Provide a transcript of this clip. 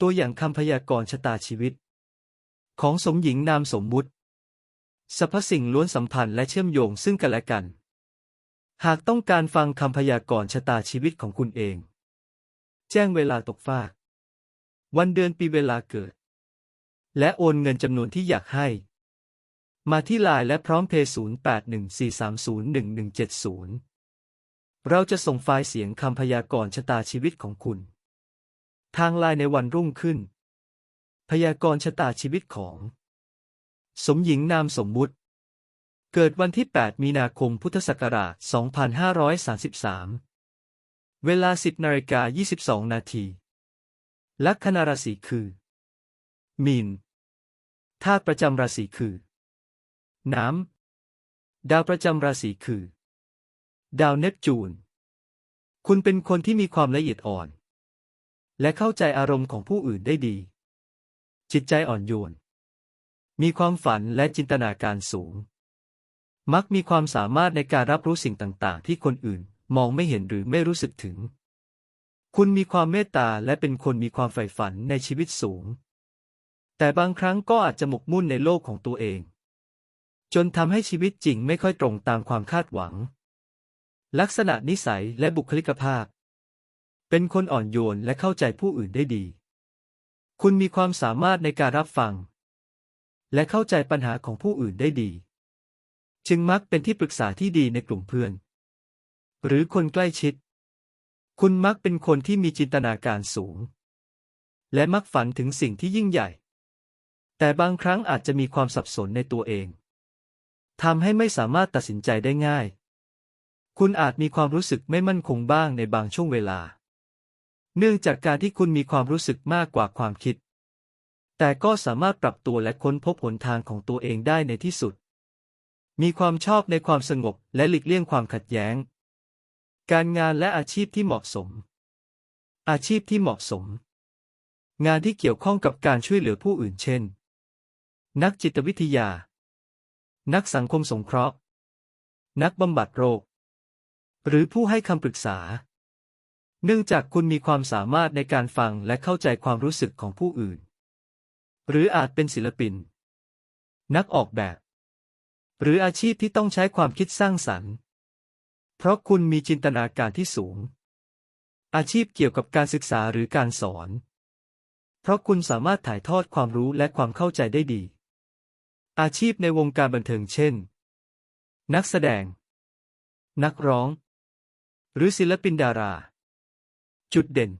ตัวอย่างคำพยากรณ์ชะตาชีวิต ของสมหญิงนามสมมุติสรรพสิ่งล้วนสัมพันธ์และเชื่อมโยงซึ่งกันและกัน หากต้องการฟังคำพยากรณ์ชะตาชีวิตของคุณเอง แจ้งเวลาตกฟาก วันเดือนปีเวลาเกิด และโอนเงินจำนวนที่อยากให้ มาที่ไลน์และพร้อมเพย์0814301170 เราจะส่งไฟล์เสียงคำพยากรณ์ชะตาชีวิตของคุณ ทางไลน์ในวันรุ่งขึ้น พยากรณ์ชะตาชีวิตของ สมหญิงนามสมมุติ เกิดวันที่ 8 มีนาคมพุทธศักราช 2533 เวลา 10นาฬิกา22 นาทีลัคนาราศีคือ มีนธาตุประจำราศีคือ น้ำ ดาวประจำราศีคือ ดาวเนปจูน คุณเป็นคนที่มีความละเอียดอ่อน และเข้าใจอารมณ์ของผู้อื่นได้ดี จิตใจอ่อนโยน มีความฝันและจินตนาการสูง มักมีความสามารถในการรับรู้สิ่งต่างๆ ที่คนอื่นมองไม่เห็นหรือไม่รู้สึกถึง คุณมีความเมตตาและเป็นคนมีความใฝ่ฝันในชีวิตสูง แต่บางครั้งก็อาจจะหมกมุ่นในโลกของตัวเอง จนทำให้ชีวิตจริงไม่ค่อยตรงตามความคาดหวัง ลักษณะนิสัยและบุคลิกภาพ เป็นคนอ่อนโยนและเข้าใจผู้อื่นได้ดี คุณมีความสามารถในการรับฟัง และเข้าใจปัญหาของผู้อื่นได้ดี จึงมักเป็นที่ปรึกษาที่ดีในกลุ่มเพื่อน หรือคนใกล้ชิด คุณมักเป็นคนที่มีจินตนาการสูง และมักฝันถึงสิ่งที่ยิ่งใหญ่ แต่บางครั้งอาจจะมีความสับสนในตัวเองทำให้ไม่สามารถตัดสินใจได้ง่าย คุณอาจมีความรู้สึกไม่มั่นคงบ้างในบางช่วงเวลา เนื่องจากการที่คุณมีความรู้สึกมากกว่าความคิด แต่ก็สามารถปรับตัวและค้นพบหนทางของตัวเองได้ในที่สุด มีความชอบในความสงบและหลีกเลี่ยงความขัดแย้ง การงานและอาชีพที่เหมาะสม อาชีพที่เหมาะสม งานที่เกี่ยวข้องกับการช่วยเหลือผู้อื่นเช่น นักจิตวิทยา นักสังคมสงเคราะห์ นักบำบัดโรค หรือผู้ให้คำปรึกษา เนื่องจากคุณมีความสามารถในการฟังและเข้าใจความรู้สึกของผู้อื่น หรืออาจเป็นศิลปิน นักออกแบบ หรืออาชีพที่ต้องใช้ความคิดสร้างสรรค์ เพราะคุณมีจินตนาการที่สูง อาชีพเกี่ยวกับการศึกษาหรือการสอน เพราะคุณสามารถถ่ายทอดความรู้และความเข้าใจได้ดี อาชีพในวงการบันเทิงเช่น นักแสดง นักร้อง หรือศิลปินดารา จุดเด่น